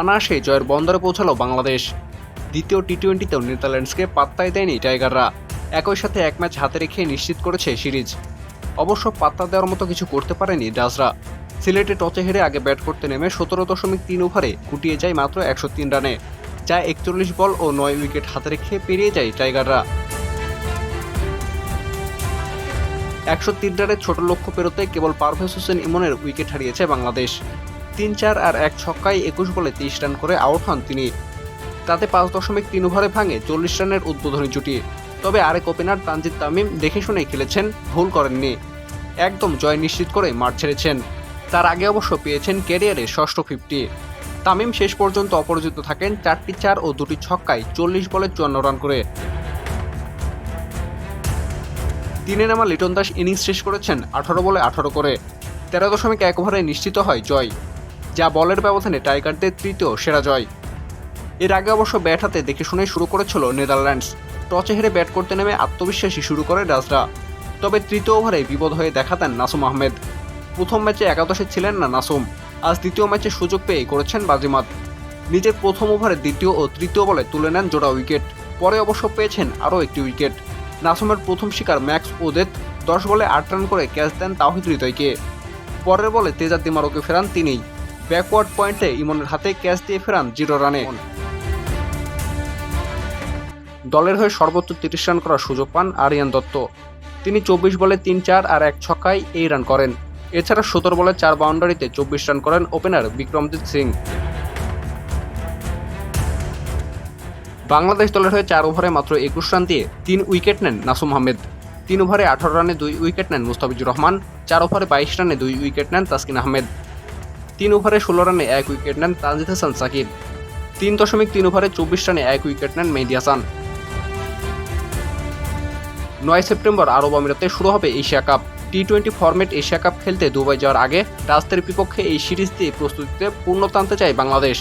অনায়াসে জয়ের বন্দরে পৌঁছালো বাংলাদেশ। দ্বিতীয় টি টোয়েন্টিতেও নেদারল্যান্ডসকে পাত্তাই দেয়নি টাইগাররা। একই সাথে এক ম্যাচ হাতে রেখে নিশ্চিত করেছে সিরিজ। অবশ্য পাত্তা দেওয়ার মতো কিছু করতে পারেনি ডাজরা সিলেটে টচে হেরে আগে ব্যাট করতে নেমে সতেরো দশমিক তিন ওভারে কুটিয়ে যায় মাত্র একশো তিন রানে, যা একচল্লিশ বল ও নয় উইকেট হাতে রেখে পেরিয়ে যায় টাইগাররা। একশো তিন রানের ছোট লক্ষ্য পেরোতে কেবল পারভেজ হোসেন ইমনের উইকেট হারিয়েছে বাংলাদেশ। তিন চার আর এক ছক্কায় একুশ বলে তেইশ রান করে আউট হন তিনি। তাতে পাঁচ দশমিক তিন ওভারে ভাঙে চল্লিশ রানের উদ্বোধনী জুটি। তবে আরেক ওপেনার তানজিদ তামিম দেখে শুনে খেলেছেন, ভুল করেননি। একদম জয় নিশ্চিত করে মাঠ ছেড়েছেন। তার আগে অবশ্য পেয়েছেন ক্যারিয়ারে ষষ্ঠ ফিফটি। তামিম শেষ পর্যন্ত অপরাজিত থাকেন চারটি চার ও দুটি ছক্কায় চল্লিশ বলে চুয়ান্ন রান করে। তিনে নামা লিটন দাস ইনিংস শেষ করেছেন আঠারো বলে আঠারো করে। তেরো দশমিক এক ওভারে নিশ্চিত হয় জয়। যা বলের ব্যবধানে টাইগারদের তৃতীয় সেরা জয়। এর আগে অবশ্য ব্যাট হাতে দেখে শুনে শুরু করেছিল নেদারল্যান্ডস। টচে হেরে ব্যাট করতে নেমে আত্মবিশ্বাসী শুরু করে ডাজরা তবে তৃতীয় ওভারে বিপদ হয়ে দেখাতেন নাসুম আহমেদ। প্রথম ম্যাচে একাদশে ছিলেন না নাসুম। আজ দ্বিতীয় ম্যাচে সুযোগ পেয়ে করেছেন বাজিমাত। নিজের প্রথম ওভারে দ্বিতীয় ও তৃতীয় বলে তুলে নেন জোড়া উইকেট। পরে অবশ্য পেয়েছেন আরও একটি উইকেট। নাসুমের প্রথম শিকার ম্যাক্স ওদেত। দশ বলে আট রান করে ক্যাচ দেন তাহিদ হৃদয়কে। পরের বলে তেজার দিমারোকে ফেরান তিনিই। ব্যাকওয়ার্ড পয়েন্টে ইমনের হাতে ক্যাচ দিয়ে ফেরান জিরো রানে। দলের হয়ে সর্বোচ্চ তিরিশ রান করার সুযোগ পান আরিয়ান দত্ত। তিনি চব্বিশ বলে তিন চার আর এক ছক্কায় এই রান করেন। এছাড়া সতেরো বলে চার বাউন্ডারিতে চব্বিশ রান করেন ওপেনার বিক্রমজিৎ সিং। বাংলাদেশ দলের হয়ে চার ওভারে মাত্র একুশ রান দিয়ে তিন উইকেট নেন নাসুম আহমেদ। তিন ওভারে আঠারো রানে দুই উইকেট নেন মুস্তাফিজুর রহমান, চার ওভারে বাইশ রানে দুই উইকেট নেন তাসকিন আহমেদ। তিন ওভারে ষোলো রানে এক উইকেট নেন তানজিদ হাসান সাকিব। তিন দশমিক তিন ওভারে চব্বিশ রানে এক উইকেট নেন মেহেদি হাসান। নয় সেপ্টেম্বর আরব আমিরাতে শুরু হবে Asia Cup. T twenty format Asia Cup খেলতে দুবাই যাওয়ার আগে রাস্তার বিপক্ষে এই সিরিজ দিয়ে প্রস্তুতিতে পূর্ণ টানতে চায় বাংলাদেশ।